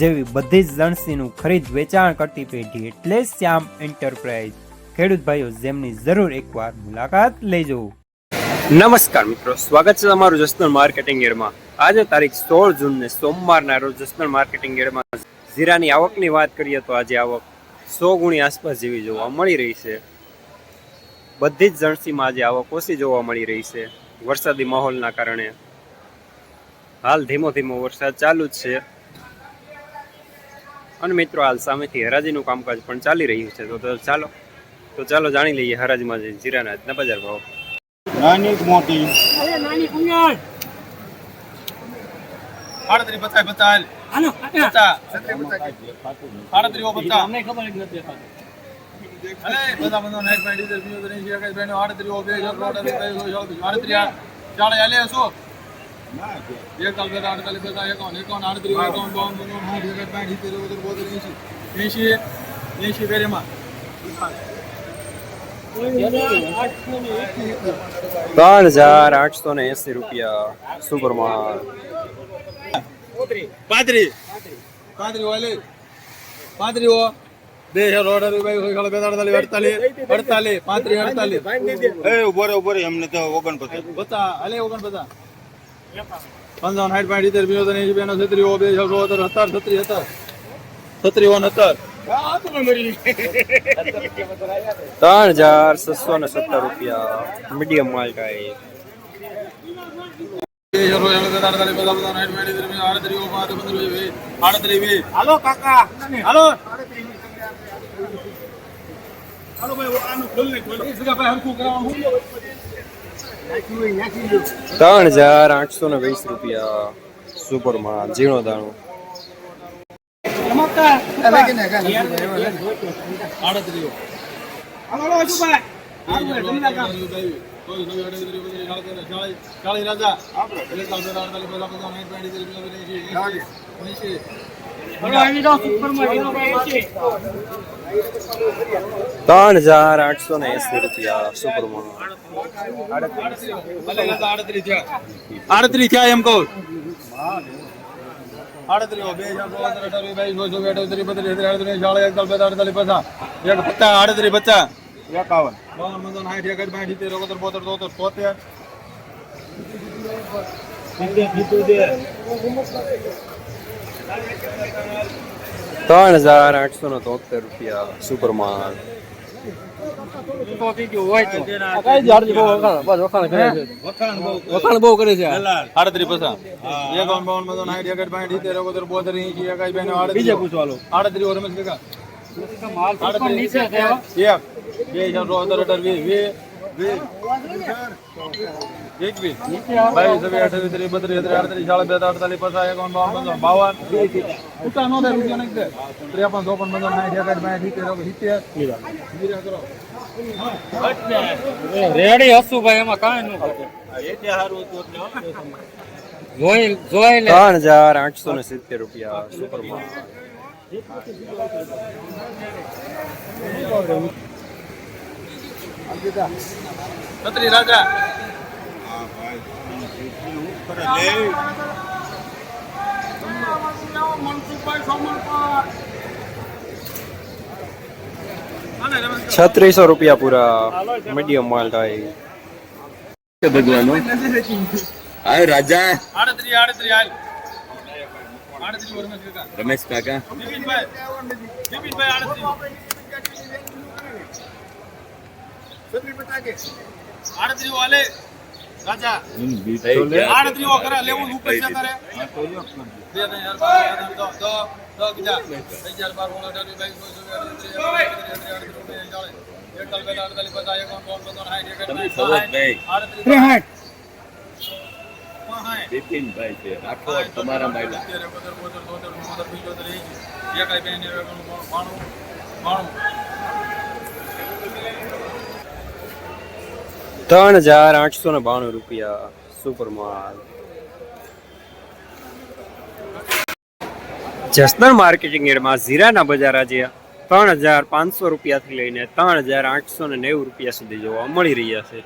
જેવી બધી જ જણસીનું ખરીદ વેચાણ કરતી પેઢી એટલે શ્યામ એન્ટરપ્રાઇઝ. ખેડૂત ભાઈઓ, જેમની જરૂર એકવાર મુલાકાત લેજો. નમસ્કાર મિત્રો, સ્વાગત છે તમારું જસનલ માર્કેટિંગ એડમાં. આજે તારીખ સોળ જૂનને સોમવારના રોજ જસનલ માર્કેટિંગ એડમાં જીરાની આવકની વાત કરીએ તો આજે આવક સો ગુણી આસપાસ જેવી જોવા મળી રહી છે. બધી જ જણસીમાં આજે આવક ઓછી જોવા મળી રહી છે, વરસાદી માહોલના કારણે. હાલ ધીમો ધીમો વરસાદ ચાલુ જ છે. અને મિત્રો હાલ સામેથી હરાજીનું કામકાજ પણ ચાલી રહ્યું છે તો તો ચાલો તો ચાલો જાણી લઈએ હરાજીમાં જે જીરાના આજના બજાર ભાવ નાની મોટી આડત્રીસ પચાસ પચાસ પચાસ પચાસ બધા બધા હજાર એક કાલ બેટા અડતાલીસ બેટા એકાવન એકાવન આડત્રીસ એકાવન બાવન બાવન સાઠ એકસઠ બાઠ સિત્તેર ઓગણ બોતેર એંશી. એંશી એંશી બેરેમાં. ત્રણ હજાર આઠસો ને એસી રૂપિયા સુપર માલ વાલે પાંત્રીસ હો. બે હજાર અઢાર ભાઈ હોય બે અડતાલીસ અડતાલીસ અડતાલીસ પાંત્રીસ અડતાલીસ. એ ઊભો રે ઊભો રે અમને તો ઓગણપચાસ. બતા અલે ઓગણ બતા પંચાવન સાઠ પાંચ સિત્તેર પિયોતેર એંશી બેનો છત્રીઓ બે છસો સત્તર સત્તર છત્રી સત્તર. છત્રીઓ સત્તર. ત્રણ હજાર છસો ને સત્તર રૂપિયા. મીડિયમ માલ ટાઈપ હાલો કાકા. હાલો. હાલો ભાઈ આનું ખોલ ને ખોલ. ભાઈ હરખું કરાવવાનું. ત્રણ હજાર આઠસો ને વીસ રૂપિયા સુપર માલ ઝીણો દાણો ચાલીસ રાજા ત્રણ હજાર આઠસો ને એસી રૂપિયા સુપર આડત્રીસ થયા એમ કહું આડત્રીસ બે હજાર બોતેર, અઢાર, બાવીસ, ચોવીસ, ચોવીસ, અઠ્યાવીસ, બત્રીસ, તેત્રીસ, અડત્રીસ, ચાલીસ, એકતાલીસ, બેતાલીસ, અડતાલીસ, પચાસ. એક પચાસ, આડત્રીસ, પચાસ. એકાવન બાવન, પંચાવન, સાઠ, એકસઠ, બાસઠ, સિત્તેર, એકોતેર, બોતેર, તોતેર, તોતેર. ત્રણ હજાર આઠસો ને તોતેર રૂપિયા સુપર માલ વખાણ બહુ કરે છે આડત્રીસ પચાસ એકાવન બાવન પંચાવન સાઠ એકસઠ બાસઠ સિત્તેર એકોતેર બોતેર એંશી એકાઈ બેનો આડત્રીસ પૂછો આડત્રીસ રમેશ કાકા. એક. બે હજાર અઢાર અઢાર વીસ વીસ. વીસ એકવીસ રેડી હસું ભાઈ એમાં કાંઈ નું જોઈ ત્રણ હજાર આઠસો ને સિત્તેર રૂપિયા સુપર માલ છત્રી રાજા. છત્રીસો રૂપિયા પૂરા મીડિયમ માલ ટાઈપ આ રાજા. આડત્રી આડત્રી હાલ. આડત્રી વર્ષ કાકા. રમેશ કાકા. બિપિનભાઈ બિપિનભાઈ આડત્રી. આડત્રી વાલે રાજા આડત્રી ઓ ખરા લેવું ઉપર છે તારે બે બાસઠ આડત્રીસ પાંસઠ બિપિનભાઈ છે રાઠોડ તમારા મહિલા. ત્રણ હજાર આઠસો ને બાણું રૂપિયા સુપર માલ જસનલ માર્કેટિંગ એડમાં જીરાના બજાર આજે ત્રણ હજાર પાંચસો રૂપિયાથી લઈને ત્રણ હજાર આઠસો ને નેવું રૂપિયા સુધી જોવા મળી રહ્યા છે.